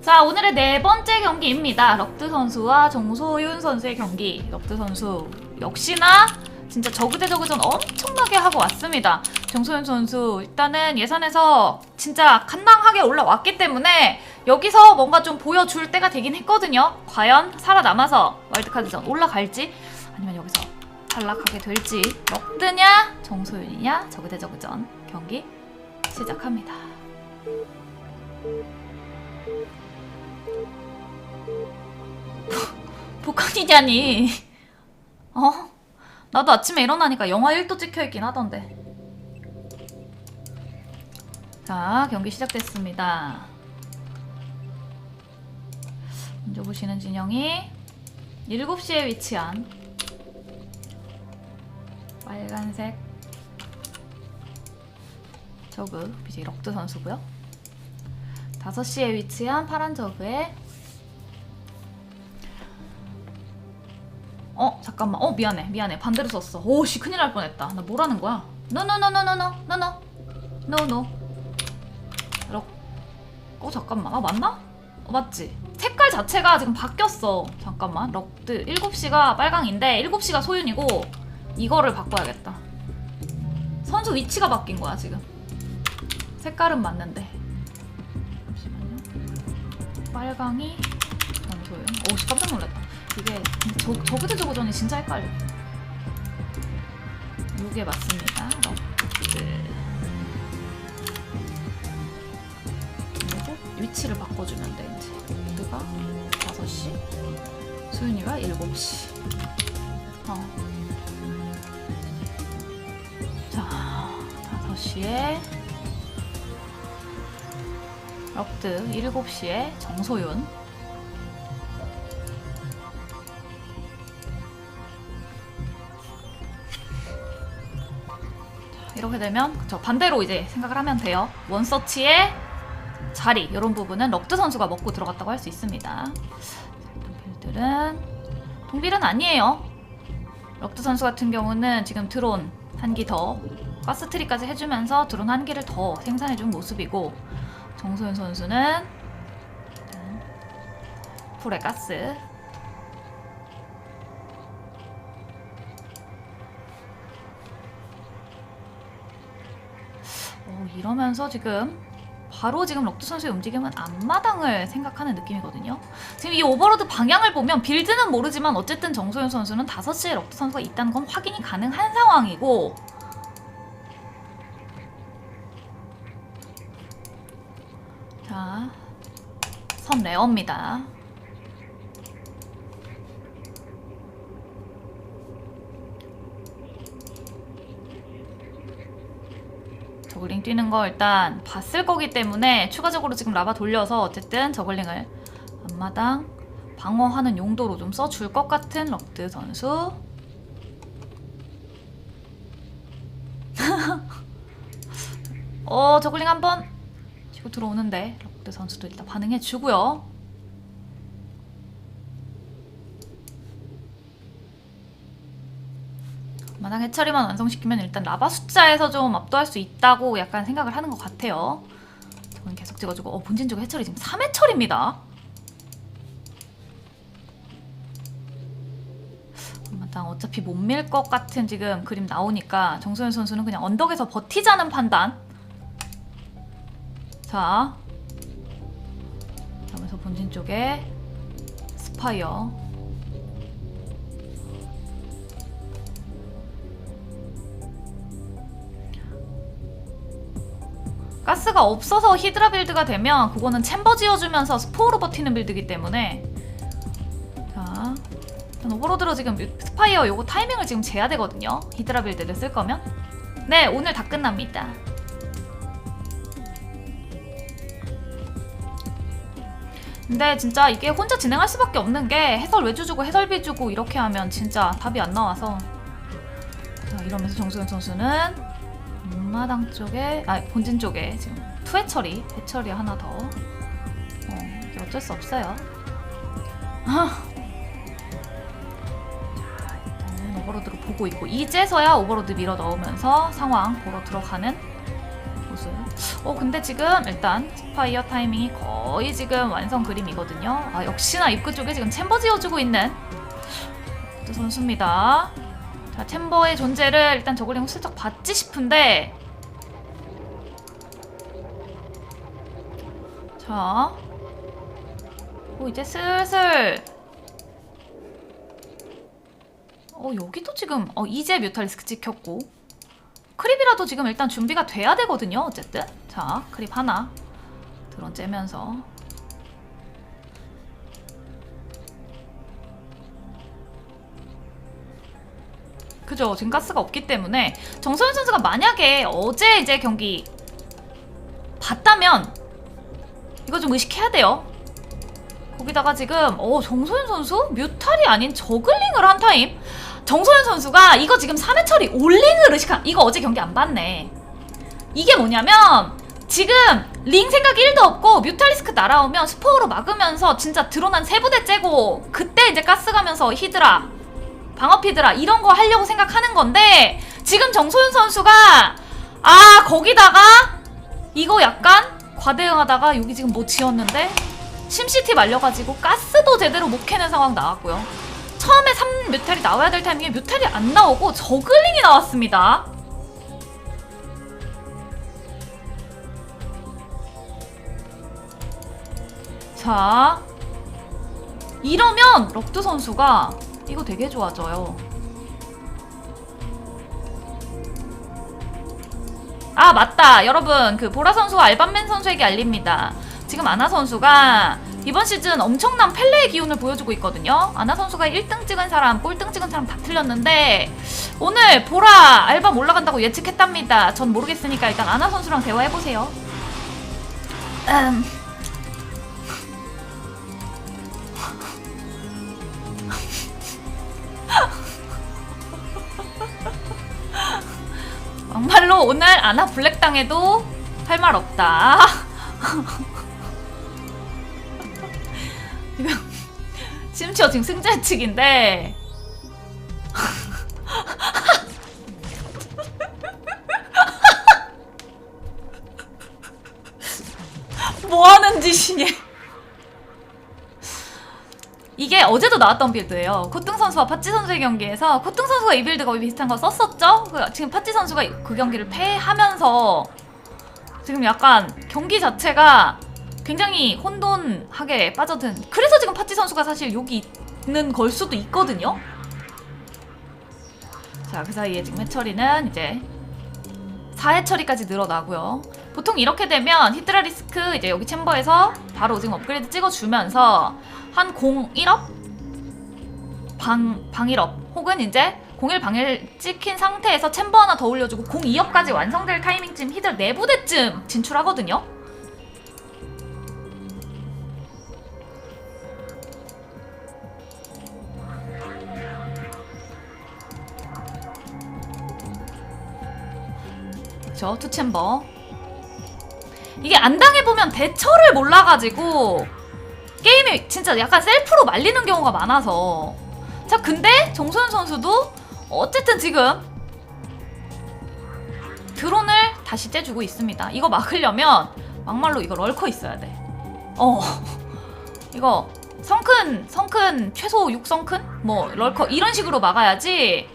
자, 오늘의 네 번째 경기입니다. 럭드 선수와 정소윤 선수의 경기. 럭드 선수 역시나 진짜 저그 대 저그전 엄청나게 하고 왔습니다. 정소윤 선수 일단은 예선에서 진짜 간당하게 올라왔기 때문에 여기서 뭔가 좀 보여줄 때가 되긴 했거든요. 과연 살아남아서 와일드카드전 올라갈지 아니면 여기서 탈락하게 될지 럭드냐 정소윤이냐 저그 대 저그전 경기 시작합니다. 복학이냐니? 어? 나도 아침에 일어나니까 영하 1도 찍혀있긴 하던데. 자, 경기 시작됐습니다. 먼저 보시는 진영이 7시에 위치한 빨간색 저그, BJ 럭드 선수고요. 5시에 위치한 파란 저그의 어 잠깐만. 어 미안해 미안해. 반대로 썼어. 오씨 큰일 날 뻔했다. 나 뭐라는 거야? 노노노노노노노노 노노 럭. 어 잠깐만. 아 맞나? 어 맞지. 색깔 자체가 지금 바뀌었어. 잠깐만. 럭드 7시가 빨강인데 7시가 소윤이고 이거를 바꿔야겠다. 선수 위치가 바뀐 거야 지금. 색깔은 맞는데. 잠시만요. 빨강이 전소윤. 오씨 깜짝 놀랐다 이게 저, 저그대 저그전이 진짜 헷갈려. 요게 맞습니다. 럭드 그리고 위치를 바꿔주면 돼 이제. 럭드가 5시 수윤이가 7시. 어. 자 5시에 럭드 7시에 정소윤 이렇게 되면 저 반대로 이제 생각을 하면 돼요. 원서치의 자리 이런 부분은 럭드 선수가 먹고 들어갔다고 할 수 있습니다. 동빌들은 동빌은 아니에요. 럭드 선수 같은 경우는 지금 드론 한 기 더 가스트리까지 해주면서 드론 한 기를 더 생산해준 모습이고 정소연 선수는 풀의 가스 이러면서 지금 바로 지금 럭드 선수의 움직임은 앞마당을 생각하는 느낌이거든요. 지금 이 오버로드 방향을 보면 빌드는 모르지만 어쨌든 정소연 선수는 5시에 럭드 선수가 있다는 건 확인이 가능한 상황이고 자, 선 레어입니다. 저글링 뛰는 거 일단 봤을 거기 때문에 추가적으로 지금 라바 돌려서 어쨌든 저글링을 앞마당 방어하는 용도로 좀 써줄 것 같은 럭드 선수. 어 저글링 한번 치고 들어오는데 럭드 선수도 일단 반응해 주고요. 마당 해처리만 완성시키면 일단 라바 숫자에서 좀 압도할 수 있다고 약간 생각을 하는 것 같아요. 저건 계속 찍어주고 어 본진 쪽 해처리 지금 3해처리입니다. 마당 어차피 못 밀 것 같은 지금 그림 나오니까 정소연 선수는 그냥 언덕에서 버티자는 판단. 자, 그러면서 본진 쪽에 스파이어 가스가 없어서 히드라 빌드가 되면 그거는 챔버 지어주면서 스포로 버티는 빌드이기 때문에. 자 오버로드로 지금 스파이어 요거 타이밍을 지금 재야 되거든요. 히드라 빌드를 쓸 거면. 네 오늘 다 끝납니다. 근데 진짜 이게 혼자 진행할 수밖에 없는 게 해설 외주 주고 해설비 주고 이렇게 하면 진짜 답이 안 나와서. 자 이러면서 정수현 선수는 앞마당 쪽에 아 본진 쪽에 지금 투해 처리 해 처리 하나 더 어, 이게 어쩔 수 없어요 아. 오버로드로 보고 있고 이제서야 오버로드 밀어 넣으면서 상황 보러 들어가는 어 근데 지금 일단 스파이어 타이밍이 거의 지금 완성 그림이거든요. 아 역시나 입구 쪽에 지금 챔버 지어주고 있는 또 선수입니다. 자 챔버의 존재를 일단 저글링 슬쩍 봤지 싶은데. 자, 어 이제 슬슬. 어 여기도 지금 어 이제 뮤탈리스크 찍혔고. 크립이라도 지금 일단 준비가 돼야 되거든요. 어쨌든. 자 크립 하나 드론 째면서 그죠 지금 가스가 없기 때문에 정소연 선수가 만약에 어제 이제 경기 봤다면 이거 좀 의식해야 돼요. 거기다가 지금 어 정소연 선수 뮤탈이 아닌 저글링을 한 타임. 정소연 선수가 이거 지금 3회 처리 올링을 의식한 이거 어제 경기 안 봤네. 이게 뭐냐면 지금 링 생각 1도 없고 뮤탈리스크 날아오면 스포어로 막으면서 진짜 드론 한세 부대 째고 그때 이제 가스 가면서 히드라 방어 피드라 이런 거 하려고 생각하는 건데 지금 정소윤 선수가 아 거기다가 이거 약간 과대응하다가 여기 지금 뭐 지었는데 심시티 말려가지고 가스도 제대로 못 캐는 상황 나왔고요. 처음에 3 뮤탈이 나와야 될 타이밍에 뮤탈이 안 나오고 저글링이 나왔습니다. 자 이러면 럭드 선수가 이거 되게 좋아져요. 아 맞다 여러분 그 보라 선수와 알반맨 선수에게 알립니다. 지금 아나 선수가 이번 시즌 엄청난 펠레의 기운을 보여주고 있거든요. 아나 선수가 1등 찍은 사람, 꼴등 찍은 사람 다 틀렸는데 오늘 보라 알밤 올라간다고 예측했답니다. 전 모르겠으니까 일단 아나 선수랑 대화해보세요. 음. 막말로 오늘 아나 블랙 당해도 할 말 없다. 지금 심지어 지금 승자 측인데 뭐 하는 짓이니? 이게 어제도 나왔던 빌드예요. 코뚱 선수와 파찌 선수의 경기에서 코뚱 선수가 이 빌드 거의 비슷한 거 썼었죠? 그 지금 파찌 선수가 그 경기를 패하면서 지금 약간 경기 자체가 굉장히 혼돈하게 빠져든. 그래서 지금 파찌 선수가 사실 여기 있는 걸 수도 있거든요. 자, 그 사이에 지금 해처리는 이제 4회 처리까지 늘어나고요. 보통 이렇게 되면 히드라 리스크 이제 여기 챔버에서 바로 지금 업그레이드 찍어주면서 한 01업? 방, 방 1업 혹은 이제 01 방일 찍힌 상태에서 챔버 하나 더 올려주고 02업까지 완성될 타이밍쯤 히드라 4부대쯤 진출하거든요. 그쵸 투 챔버 이게 안 당해보면 대처를 몰라가지고 게임이 진짜 약간 셀프로 말리는 경우가 많아서. 자 근데 정소연 선수도 어쨌든 지금 드론을 다시 째주고 있습니다. 이거 막으려면 막말로 이거 럴커 있어야 돼어. 이거 성큰 성큰 최소 6성큰? 뭐 럴커 이런 식으로 막아야지.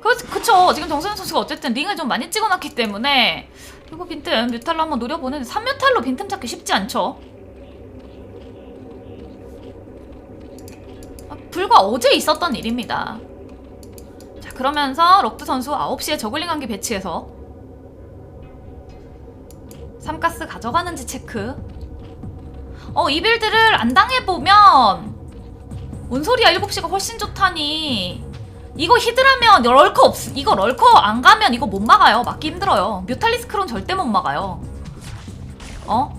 그, 그쵸. 지금 정소연 선수가 어쨌든 링을 좀 많이 찍어놨기 때문에 이거 빈틈 뮤탈로 한번 노려보는 3뮤탈로 빈틈 찾기 쉽지 않죠. 아, 불과 어제 있었던 일입니다. 자 그러면서 럭드 선수 9시에 저글링 한기 배치해서 3가스 가져가는지 체크 어 이 빌드를 안 당해보면 뭔 소리야 7시가 훨씬 좋다니 이거 히드라면 럴커 없 이거 럴커 안 가면 이거 못 막아요. 막기 힘들어요. 뮤탈리스 크론 절대 못 막아요. 어?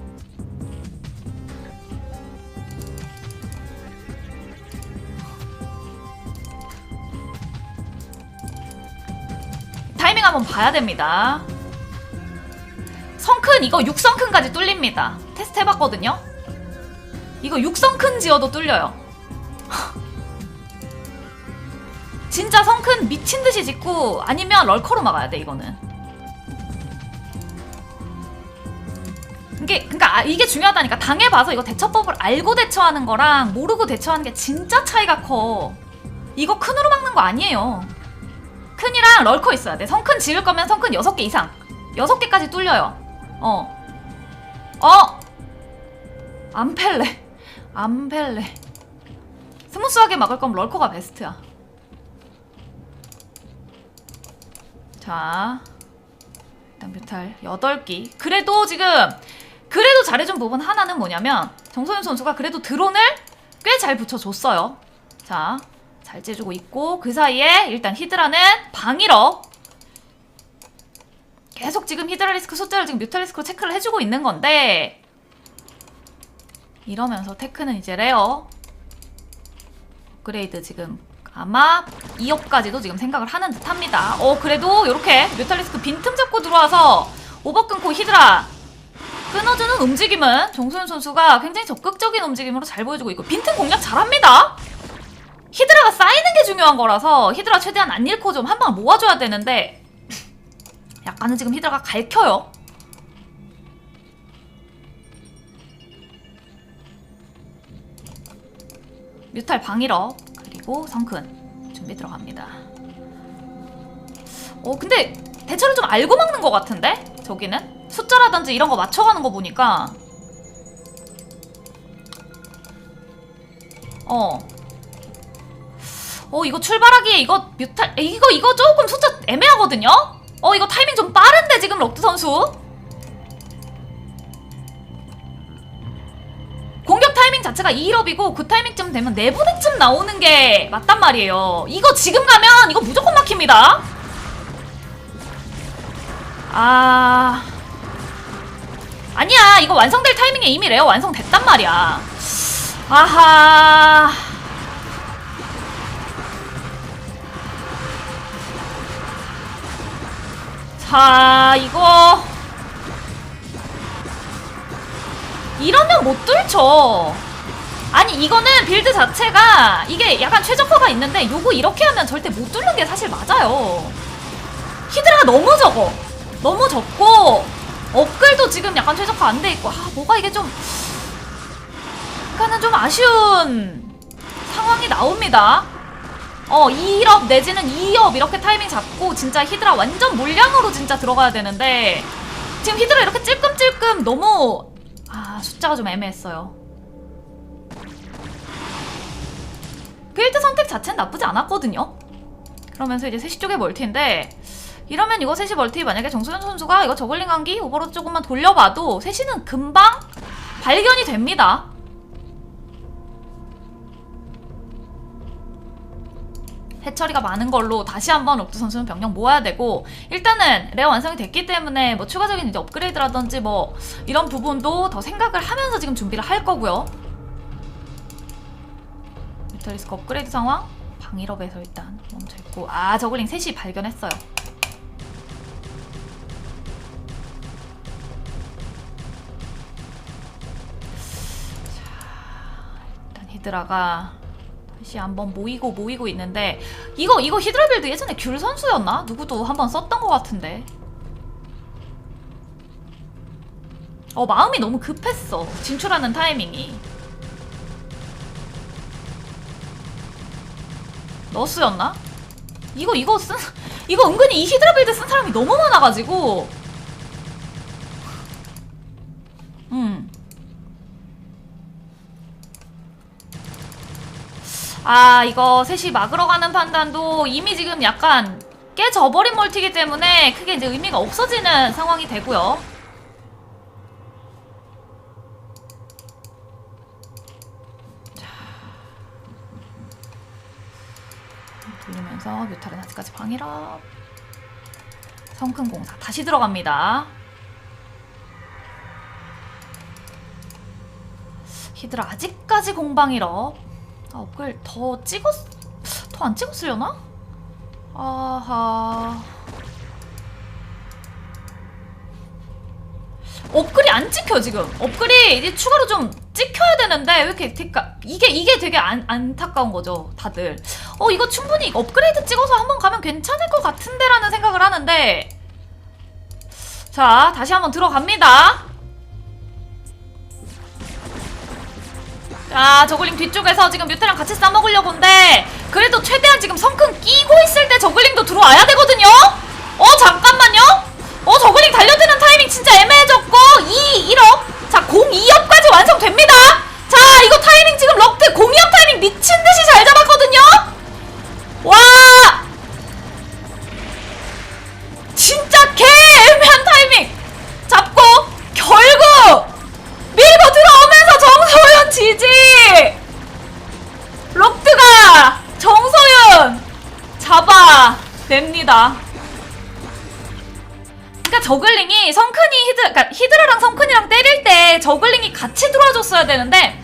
타이밍 한번 봐야 됩니다. 성큰 이거 6성큰까지 뚫립니다. 테스트 해봤거든요. 이거 6성큰 지어도 뚫려요. 진짜 성큰 미친 듯이 짓고 아니면 럴커로 막아야 돼 이거는. 이게 그러니까 아, 이게 중요하다니까 당해봐서 이거 대처법을 알고 대처하는 거랑 모르고 대처하는 게 진짜 차이가 커. 이거 큰으로 막는 거 아니에요. 큰이랑 럴커 있어야 돼. 성큰 지을 거면 성큰 6개 이상. 6개까지 뚫려요. 어. 어! 암펠레. 암펠레. 스무스하게 막을 거면 럴커가 베스트야. 자. 일단 뮤탈 8기. 그래도 지금 그래도 잘해준 부분 하나는 뭐냐면 정소윤 선수가 그래도 드론을 꽤 잘 붙여줬어요. 자, 잘 째주고 있고 그 사이에 일단 히드라는 방일업 계속 지금 히드라 리스크 숫자를 지금 뮤탈 리스크로 체크를 해주고 있는 건데 이러면서 테크는 이제 레어 업그레이드 지금 아마 2업까지도 지금 생각을 하는 듯 합니다. 어 그래도 이렇게 뮤탈 리스크 빈틈 잡고 들어와서 오버 끊고 히드라 끊어주는 움직임은 정소연 선수가 굉장히 적극적인 움직임으로 잘 보여주고 있고 빈틈 공략 잘합니다. 히드라가 쌓이는 게 중요한 거라서 히드라 최대한 안 잃고 좀 한 방 모아줘야 되는데 약간은 지금 히드라가 갈켜요. 뮤탈 방일업 그리고 성큰 준비 들어갑니다. 어 근데 대처를 좀 알고 막는 것 같은데 저기는 숫자라든지 이런 거 맞춰가는 거 보니까 어. 어 이거 출발하기에 이거 뮤탈 이거 이거 조금 숫자 애매하거든요. 어 이거 타이밍 좀 빠른데 지금 럭드 선수. 자체가 2일업이고 그 타이밍쯤 되면 내부대쯤 나오는 게 맞단 말이에요. 이거 지금 가면 이거 무조건 막힙니다. 아 아니야 이거 완성될 타이밍에 이미 레어 완성됐단 말이야. 아하. 자, 이거 이러면 못 뚫죠. 아니 이거는 빌드 자체가 이게 약간 최적화가 있는데 요거 이렇게 하면 절대 못 뚫는 게 사실 맞아요. 히드라가 너무 적어. 너무 적고 업글도 지금 약간 최적화 안 돼 있고 아 뭐가 이게 좀 약간은 좀 아쉬운 상황이 나옵니다. 어 2업 내지는 2업 이렇게 타이밍 잡고 진짜 히드라 완전 물량으로 진짜 들어가야 되는데 지금 히드라 이렇게 찔끔찔끔 너무 아 숫자가 좀 애매했어요. 빌드 선택 자체는 나쁘지 않았거든요. 그러면서 이제 3시 쪽에 멀티인데 이러면 이거 3시 멀티 만약에 정소연 선수가 이거 저글링 간기 오버로드 조금만 돌려봐도 3시는 금방 발견이 됩니다. 해처리가 많은 걸로 다시 한번 록드 선수는 병력 모아야 되고 일단은 레어 완성이 됐기 때문에 뭐 추가적인 이제 업그레이드라든지 뭐 이런 부분도 더 생각을 하면서 지금 준비를 할 거고요. 뮤탈리스크 업그레이드 상황 방일업에서 일단 멈춰 있고 아 저글링 셋이 발견했어요. 일단 히드라가 다시 한번 모이고 모이고 있는데 이거 이거 히드라 빌드 예전에 귤 선수였나? 누구도 한번 썼던 것 같은데. 어 마음이 너무 급했어 진출하는 타이밍이. 너스였나? 이거 이거 쓴 이거 은근히 이 히드라 빌드 쓴 사람이 너무 많아가지고. 음. 아 이거 셋이 막으러 가는 판단도 이미 지금 약간 깨져버린 멀티기 때문에 크게 이제 의미가 없어지는 상황이 되고요. 돌리면서 뮤탈은 아직까지 방이라 성큰 공사 다시 들어갑니다. 히드라 아직까지 공방이러 아, 업글 더 찍었, 더 안 찍었으려나? 아하. 업글이 안 찍혀, 지금. 업글이 이제 추가로 좀 찍혀야 되는데 왜 이렇게 그러니까 이게 이게 되게 안, 안타까운 거죠 다들 어 이거 충분히 업그레이드 찍어서 한번 가면 괜찮을 것 같은데 라는 생각을 하는데. 자 다시 한번 들어갑니다. 자 저글링 뒤쪽에서 지금 뮤테랑 같이 싸먹으려고 한데 그래도 최대한 지금 성큰 끼고 있을 때 저글링도 들어와야 되거든요? 어 잠깐만요. 어 저글링 달려드는 타이밍 진짜 애매해졌고 2 1업 자0 2업까지 완성됩니다. 자 이거 타이밍 지금 럭드 0 저글링이 같이 들어와줬어야 되는데